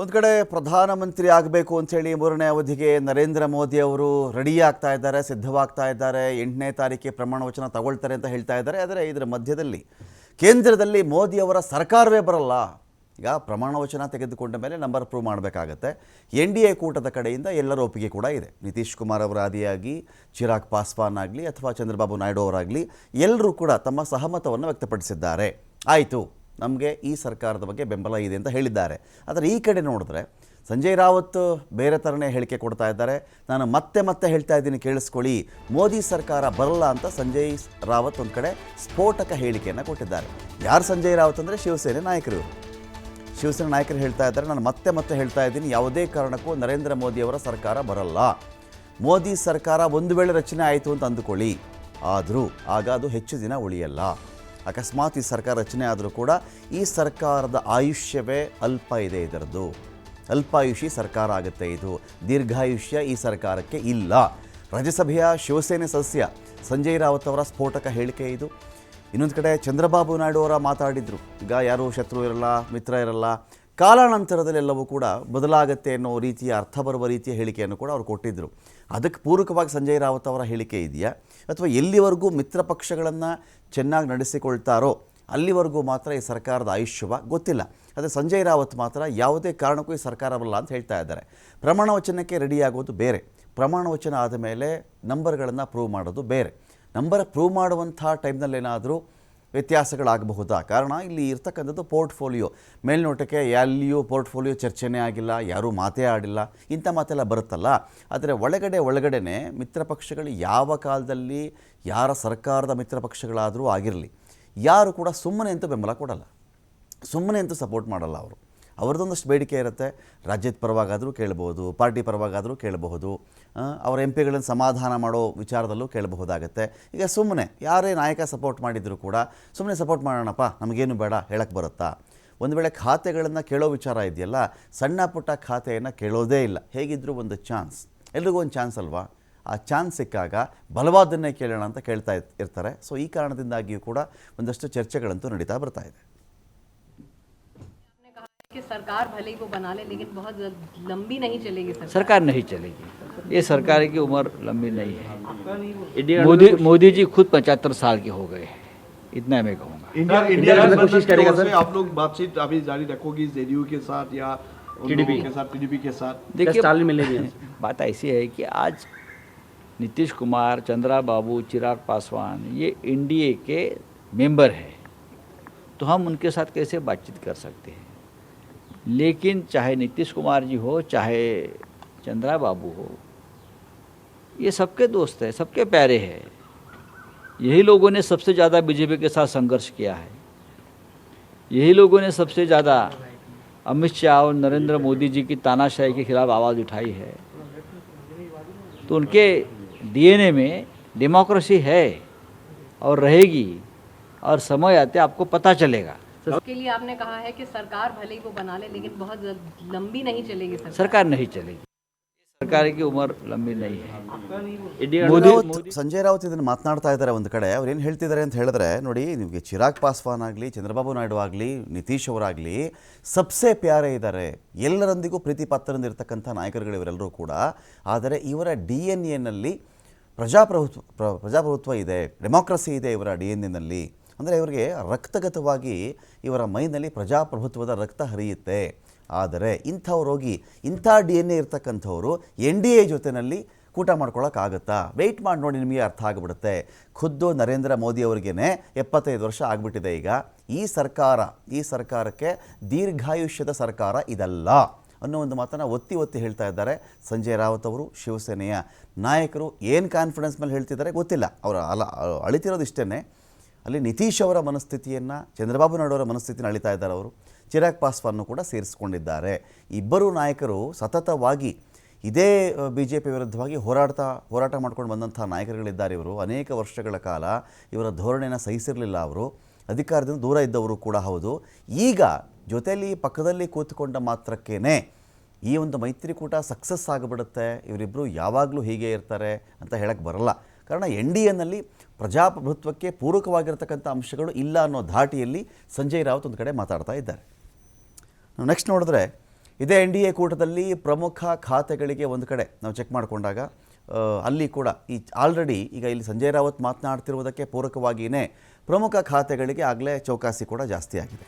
ಒಂದು ಕಡೆ ಪ್ರಧಾನಮಂತ್ರಿ ಆಗಬೇಕು ಅಂಥೇಳಿ ಮೂರನೇ ಅವಧಿಗೆ ನರೇಂದ್ರ ಮೋದಿ ಅವರು ರೆಡಿ ಆಗ್ತಾ ಇದ್ದಾರೆ, ಸಿದ್ಧವಾಗ್ತಾ ಇದ್ದಾರೆ, ಎಂಟನೇ ತಾರೀಕಿಗೆ ಪ್ರಮಾಣ ವಚನ ತಗೊಳ್ತಾರೆ ಅಂತ ಹೇಳ್ತಾ ಇದ್ದಾರೆ. ಆದರೆ ಇದರ ಮಧ್ಯದಲ್ಲಿ ಕೇಂದ್ರದಲ್ಲಿ ಮೋದಿ ಅವರ ಸರ್ಕಾರವೇ ಬರಲ್ಲ. ಈಗ ಪ್ರಮಾಣ ವಚನ ತೆಗೆದುಕೊಂಡ ಮೇಲೆ ನಂಬರ್ ಪ್ರೂವ್ ಮಾಡಬೇಕಾಗತ್ತೆ. ಎನ್ ಡಿ ಎ ಕೂಟದ ಕಡೆಯಿಂದ ಎಲ್ಲರ ಒಪ್ಪಿಗೆ ಕೂಡ ಇದೆ. ನಿತೀಶ್ ಕುಮಾರ್ ಅವರ ಆದಿಯಾಗಿ ಚಿರಾಗ್ ಪಾಸ್ವಾನ್ ಆಗಲಿ ಅಥವಾ ಚಂದ್ರಬಾಬು ನಾಯ್ಡು ಅವರಾಗಲಿ ಎಲ್ಲರೂ ಕೂಡ ತಮ್ಮ ಸಹಮತವನ್ನು ವ್ಯಕ್ತಪಡಿಸಿದ್ದಾರೆ. ಆಯಿತು. ನಮಗೆ ಈ ಸರ್ಕಾರದ ಬಗ್ಗೆ ಬೆಂಬಲ ಇದೆ ಅಂತ ಹೇಳಿದ್ದಾರೆ. ಆದರೆ ಈ ಕಡೆ ನೋಡಿದ್ರೆ ಸಂಜಯ್ ರಾವತ್ ಬೇರೆ ಥರನೇ ಹೇಳಿಕೆ ಕೊಡ್ತಾ ಇದ್ದಾರೆ. ನಾನು ಮತ್ತೆ ಮತ್ತೆ ಹೇಳ್ತಾ ಇದ್ದೀನಿ ಕೇಳಿಸ್ಕೊಳ್ಳಿ. ಮೋದಿ ಸರ್ಕಾರ ಬರಲ್ಲ ಅಂತ ಸಂಜಯ್ ರಾವತ್ ಒಂದು ಕಡೆ ಸ್ಫೋಟಕ ಹೇಳಿಕೆಯನ್ನು ಕೊಟ್ಟಿದ್ದಾರೆ. ಯಾರು ಸಂಜಯ್ ರಾವತ್ ಅಂದರೆ? ಶಿವಸೇನೆ ನಾಯಕರು. ಶಿವಸೇನೆ ನಾಯಕರು ಹೇಳ್ತಾ ಇದ್ದಾರೆ. ನಾನು ಮತ್ತೆ ಮತ್ತೆ ಹೇಳ್ತಾ ಇದ್ದೀನಿ. ಯಾವುದೇ ಕಾರಣಕ್ಕೂ ನರೇಂದ್ರ ಮೋದಿಯವರ ಸರ್ಕಾರ ಬರಲ್ಲ. ಮೋದಿ ಸರ್ಕಾರ ಒಂದು ವೇಳೆ ರಚನೆ ಆಯಿತು ಅಂತ ಅಂದುಕೊಳ್ಳಿ. ಆದರೂ ಆಗ ಅದು ಹೆಚ್ಚು ದಿನ ಉಳಿಯಲ್ಲ. ಅಕಸ್ಮಾತ್ ಈ ಸರ್ಕಾರ ರಚನೆ ಆದರೂ ಕೂಡ ಈ ಸರ್ಕಾರದ ಆಯುಷ್ಯವೇ ಅಲ್ಪ ಇದೆ ಇದರದ್ದು. ಅಲ್ಪಾಯುಷಿ ಸರ್ಕಾರ ಆಗುತ್ತೆ ಇದು. ದೀರ್ಘಾಯುಷ್ಯ ಈ ಸರ್ಕಾರಕ್ಕೆ ಇಲ್ಲ. ರಾಜ್ಯಸಭೆಯ ಶಿವಸೇನೆ ಸದಸ್ಯ ಸಂಜಯ್ ರಾವತ್ ಅವರ ಸ್ಫೋಟಕ ಹೇಳಿಕೆ ಇದು. ಇನ್ನೊಂದು ಕಡೆ ಚಂದ್ರಬಾಬು ನಾಯ್ಡು ಅವರ ಮಾತಾಡಿದರು. ಈಗ ಯಾರೂ ಶತ್ರು ಇರಲ್ಲ, ಮಿತ್ರ ಇರಲ್ಲ, ಕಾಲಾನಂತರದಲ್ಲಿ ಎಲ್ಲವೂ ಕೂಡ ಬದಲಾಗುತ್ತೆ ಅನ್ನೋ ರೀತಿಯ ಅರ್ಥ ಬರುವ ರೀತಿಯ ಹೇಳಿಕೆಯನ್ನು ಕೂಡ ಅವರು ಕೊಟ್ಟಿದ್ದರು ಅದಕ್ಕೆ ಪೂರಕವಾಗಿ ಸಂಜಯ್ ರಾವತ್ ಅವರ ಹೇಳಿಕೆ ಇದೆಯಾ? ಅಥವಾ ಎಲ್ಲಿವರೆಗೂ ಮಿತ್ರ ಪಕ್ಷಗಳನ್ನು ಚೆನ್ನಾಗಿ ನಡೆಸಿಕೊಳ್ತಾರೋ, ಅಲ್ಲಿವರೆಗೂ ಮಾತ್ರ ಈ ಸರ್ಕಾರದ ಆಯುಷ್ಯವ? ಗೊತ್ತಿಲ್ಲ. ಆದರೆ ಸಂಜಯ್ ರಾವತ್ ಮಾತ್ರ ಯಾವುದೇ ಕಾರಣಕ್ಕೂ ಈ ಸರ್ಕಾರವಲ್ಲ ಅಂತ ಹೇಳ್ತಾ ಇದ್ದಾರೆ. ಪ್ರಮಾಣ ವಚನಕ್ಕೆ ರೆಡಿಯಾಗೋದು ಬೇರೆ. ಪ್ರಮಾಣ ವಚನ ಆದ ಮೇಲೆ ನಂಬರ್ಗಳನ್ನು ಪ್ರೂವ್ ಮಾಡೋದು ಬೇರೆ. ನಂಬರ್ ಪ್ರೂವ್ ಮಾಡುವಂಥ ಟೈಮ್ನಲ್ಲೇನಾದರೂ ವ್ಯತ್ಯಾಸಗಳಾಗಬಹುದಾ? ಕಾರಣ ಇಲ್ಲಿ ಇರ್ತಕ್ಕಂಥದ್ದು ಪೋರ್ಟ್ಫೋಲಿಯೋ. ಮೇಲ್ನೋಟಕ್ಕೆ ಎಲ್ಲಿಯೂ ಪೋರ್ಟ್ಫೋಲಿಯೋ ಚರ್ಚೆನೇ ಆಗಿಲ್ಲ, ಯಾರೂ ಮಾತೇ ಆಡಿಲ್ಲ, ಇಂಥ ಮಾತೆಲ್ಲ ಬರುತ್ತಲ್ಲ. ಆದರೆ ಒಳಗಡೆ ಒಳಗಡೆನೆ ಮಿತ್ರ ಪಕ್ಷಗಳು ಯಾವ ಕಾಲದಲ್ಲಿ ಯಾರ ಸರ್ಕಾರದ ಮಿತ್ರ ಪಕ್ಷಗಳಾದರೂ ಆಗಿರಲಿ, ಯಾರು ಕೂಡ ಸುಮ್ಮನೆ ಅಂತೂ ಬೆಂಬಲ ಕೊಡಲ್ಲ. ಸುಮ್ಮನೆ ಅಂತೂ ಸಪೋರ್ಟ್ ಮಾಡಲ್ಲ ಅವರು. ಅವ್ರದ್ದೊಂದಷ್ಟು ಬೇಡಿಕೆ ಇರುತ್ತೆ. ರಾಜ್ಯದ ಪರವಾಗಾದರೂ ಕೇಳಬಹುದು, ಪಾರ್ಟಿ ಪರವಾಗಾದರೂ ಕೇಳಬಹುದು ಅವರ ಎಂ ಪಿಗಳನ್ನು ಸಮಾಧಾನ ಮಾಡೋ ವಿಚಾರದಲ್ಲೂ ಕೇಳಬಹುದಾಗತ್ತೆ. ಈಗ ಸುಮ್ಮನೆ ಯಾರೇ ನಾಯಕ ಸಪೋರ್ಟ್ ಮಾಡಿದರೂ ಕೂಡ ಸುಮ್ಮನೆ ಸಪೋರ್ಟ್ ಮಾಡೋಣಪ್ಪ, ನಮಗೇನು ಬೇಡ ಹೇಳಕ್ಕೆ ಬರುತ್ತಾ? ಒಂದು ವೇಳೆ ಖಾತೆಗಳನ್ನು ಕೇಳೋ ವಿಚಾರ ಇದೆಯಲ್ಲ, ಸಣ್ಣ ಪುಟ್ಟ ಖಾತೆಯನ್ನು ಕೇಳೋದೇ ಇಲ್ಲ. ಹೇಗಿದ್ದರೂ ಒಂದು ಚಾನ್ಸ್ ಎಲ್ರಿಗೂ ಒಂದು ಚಾನ್ಸ್ ಅಲ್ವಾ? ಆ ಚಾನ್ಸ್ ಸಿಕ್ಕಾಗ ಬಲವಾದನ್ನೇ ಕೇಳೋಣ ಅಂತ ಕೇಳ್ತಾ ಇರ್ತಾರೆ. ಸೊ ಈ ಕಾರಣದಿಂದಾಗಿಯೂ ಕೂಡ ಒಂದಷ್ಟು ಚರ್ಚೆಗಳಂತೂ ನಡೀತಾ ಬರ್ತಾ ಇದೆ. कि सरकार भले ही वो बना ले लेकिन बहुत लंबी नहीं चलेगी सरकार। सरकार नहीं चलेगी। ये सरकार की उम्र लंबी नहीं है। मोदी मोदी जी खुद पचहत्तर साल के हो गए हैं। इतना मैं कहूँगा। इंडिया इंडिया गठबंधन की ओर से आप लोग बातचीत अभी जारी रखोगी जेडीयू के साथ या लोगों के साथ टीडीपी के साथ? देखिए बात ऐसी है कि आज नीतीश कुमार चंद्रा बाबू चिराग पासवान ये एनडीए के मेंबर हैं। तो हम उनके साथ कैसे बातचीत कर सकते हैं? लेकिन चाहे नीतीश कुमार जी हो, चाहे चंद्रा बाबू हो, ये सबके दोस्त हैं, सबके प्यारे हैं। यही लोगों ने सबसे ज़्यादा बीजेपी के साथ संघर्ष किया है। यही लोगों ने सबसे ज़्यादा अमित शाह और नरेंद्र मोदी जी की तानाशाही के खिलाफ आवाज़ उठाई है। तो उनके डीएनए में डेमोक्रेसी है और रहेगी और समय आते आपको पता चलेगा। उसके लिए आपने कहा है कि सरकार भले ही वो बना ले लेकिन बहुत लंबी नहीं चलेगी सरकार सरकार नहीं चलेगी सरकार की उम्र लंबी नहीं है ಮೋದಿ ಸಂಜಯ್ ರಾವತ್ ಇದನ್ನು ಮಾತನಾಡ್ತಾ ಇದ್ದಾರೆ ಒಂದು ಕಡೆ ಅವ್ರು ಏನು ಹೇಳ್ತಿದ್ದಾರೆ ಅಂತ ಹೇಳಿದ್ರೆ ನೋಡಿ ನಿಮಗೆ ಚಿರಾಗ್ ಪಾಸ್ವಾನ್ ಆಗಲಿ ಚಂದ್ರಬಾಬು ನಾಯ್ಡು ಆಗಲಿ ನಿತೀಶ್ ಅವರಾಗಲಿ ಸಬ್ಸೆ ಪ್ಯಾರೆ ಇದ್ದಾರೆ ಎಲ್ಲರೊಂದಿಗೂ ಪ್ರೀತಿ ಪಾತ್ರರಿಂದಿರ್ತಕ್ಕಂಥ ನಾಯಕರುಗಳು ಇವರೆಲ್ಲರೂ ಕೂಡ ಆದರೆ ಇವರ ಡಿ ಎನ್ ಎನಲ್ಲಿ ಪ್ರಜಾಪ್ರಭುತ್ವ ಪ್ರ- ಪ್ರಜಾಪ್ರಭುತ್ವ ಇದೆ ಡೆಮಾಕ್ರಸಿ ಇದೆ ಇವರ ಡಿ ಎನ್ ಎನಲ್ಲಿ ಅಂದರೆ ಇವರಿಗೆ ರಕ್ತಗತವಾಗಿ ಇವರ ಮೈನಲ್ಲಿ ಪ್ರಜಾಪ್ರಭುತ್ವದ ರಕ್ತ ಹರಿಯುತ್ತೆ. ಆದರೆ ಇಂಥ ರೋಗಿ ಇಂಥ ಡಿ ಎನ್ ಎ ಇರ್ತಕ್ಕಂಥವ್ರು ಎನ್ ಡಿ ಎ ಜೊತೆಯಲ್ಲಿ ಕೂಟ ಮಾಡ್ಕೊಳ್ಳೋಕ್ಕಾಗತ್ತಾ ವೆಯ್ಟ್ ಮಾಡಿ ನೋಡಿ ನಿಮಗೆ ಅರ್ಥ ಆಗಿಬಿಡುತ್ತೆ. ಖುದ್ದು ನರೇಂದ್ರ ಮೋದಿ ಅವರಿಗೇ ಎಪ್ಪತ್ತೈದು ವರ್ಷ ಆಗಿಬಿಟ್ಟಿದೆ ಈಗ. ಈ ಸರ್ಕಾರ, ಈ ಸರ್ಕಾರಕ್ಕೆ ದೀರ್ಘಾಯುಷ್ಯದ ಸರ್ಕಾರ ಇದಲ್ಲ ಅನ್ನೋ ಒಂದು ಮಾತನ್ನು ಒತ್ತಿ ಒತ್ತಿ ಹೇಳ್ತಾ ಇದ್ದಾರೆ ಸಂಜಯ್ ರಾವತ್ ಅವರು, ಶಿವಸೇನೆಯ ನಾಯಕರು. ಏನು ಕಾನ್ಫಿಡೆನ್ಸ್ ಮೇಲೆ ಹೇಳ್ತಿದ್ದಾರೆ ಗೊತ್ತಿಲ್ಲ. ಅವರ ಅಲ ಅಳಿತಿರೋದು ಇಷ್ಟೇ ಅಲ್ಲಿ ನಿತೀಶ್ ಅವರ ಮನಸ್ಥಿತಿಯನ್ನು, ಚಂದ್ರಬಾಬು ನಾಯ್ಡು ಅವರ ಮನಸ್ಥಿತಿನ ಅಳಿತಾ ಇದ್ದಾರೆ ಅವರು. ಚಿರಾಗ್ ಪಾಸ್ವಾನ್ನು ಕೂಡ ಸೇರಿಸಿಕೊಂಡಿದ್ದಾರೆ. ಇಬ್ಬರು ನಾಯಕರು ಸತತವಾಗಿ ಇದೇ ಬಿ ಜೆ ಪಿ ವಿರುದ್ಧವಾಗಿ ಹೋರಾಡ್ತಾ, ಹೋರಾಟ ಮಾಡ್ಕೊಂಡು ಬಂದಂಥ ನಾಯಕರುಗಳಿದ್ದಾರೆ ಇವರು. ಅನೇಕ ವರ್ಷಗಳ ಕಾಲ ಇವರ ಧೋರಣೆಯನ್ನು ಸಹಿಸಿರಲಿಲ್ಲ ಅವರು. ಅಧಿಕಾರದಿಂದ ದೂರ ಇದ್ದವರು ಕೂಡ ಹೌದು. ಈಗ ಜೊತೆಯಲ್ಲಿ ಪಕ್ಕದಲ್ಲಿ ಕೂತುಕೊಂಡ ಮಾತ್ರಕ್ಕೇ ಈ ಒಂದು ಮೈತ್ರಿಕೂಟ ಸಕ್ಸಸ್ ಆಗಿಬಿಡುತ್ತೆ. ಇವರಿಬ್ಬರು ಯಾವಾಗಲೂ ಹೀಗೆ ಇರ್ತಾರೆ ಅಂತ ಹೇಳಕ್ಕೆ ಬರಲ್ಲ. ಕಾರಣ ಎನ್ ಡಿ ಎನ್ನಲ್ಲಿ ಪ್ರಜಾಪ್ರಭುತ್ವಕ್ಕೆ ಪೂರಕವಾಗಿರತಕ್ಕಂಥ ಅಂಶಗಳು ಇಲ್ಲ ಅನ್ನೋ ಧಾಟಿಯಲ್ಲಿ ಸಂಜಯ್ ರಾವತ್ ಒಂದು ಕಡೆ ಮಾತಾಡ್ತಾ ಇದ್ದಾರೆ. ನೆಕ್ಸ್ಟ್ ನೋಡಿದ್ರೆ ಇದೇ ಎನ್ ಡಿ ಎ ಕೂಟದಲ್ಲಿ ಪ್ರಮುಖ ಖಾತೆಗಳಿಗೆ ಒಂದು ಕಡೆ ನಾವು ಚೆಕ್ ಮಾಡಿಕೊಂಡಾಗ ಅಲ್ಲಿ ಕೂಡ ಈ ಆಲ್ರೆಡಿ ಈಗ ಇಲ್ಲಿ ಸಂಜಯ್ ರಾವತ್ ಮಾತನಾಡ್ತಿರುವುದಕ್ಕೆ ಪೂರಕವಾಗಿಯೇ ಪ್ರಮುಖ ಖಾತೆಗಳಿಗೆ ಆಗಲೇ ಚೌಕಾಸಿ ಕೂಡ ಜಾಸ್ತಿ ಆಗಿದೆ.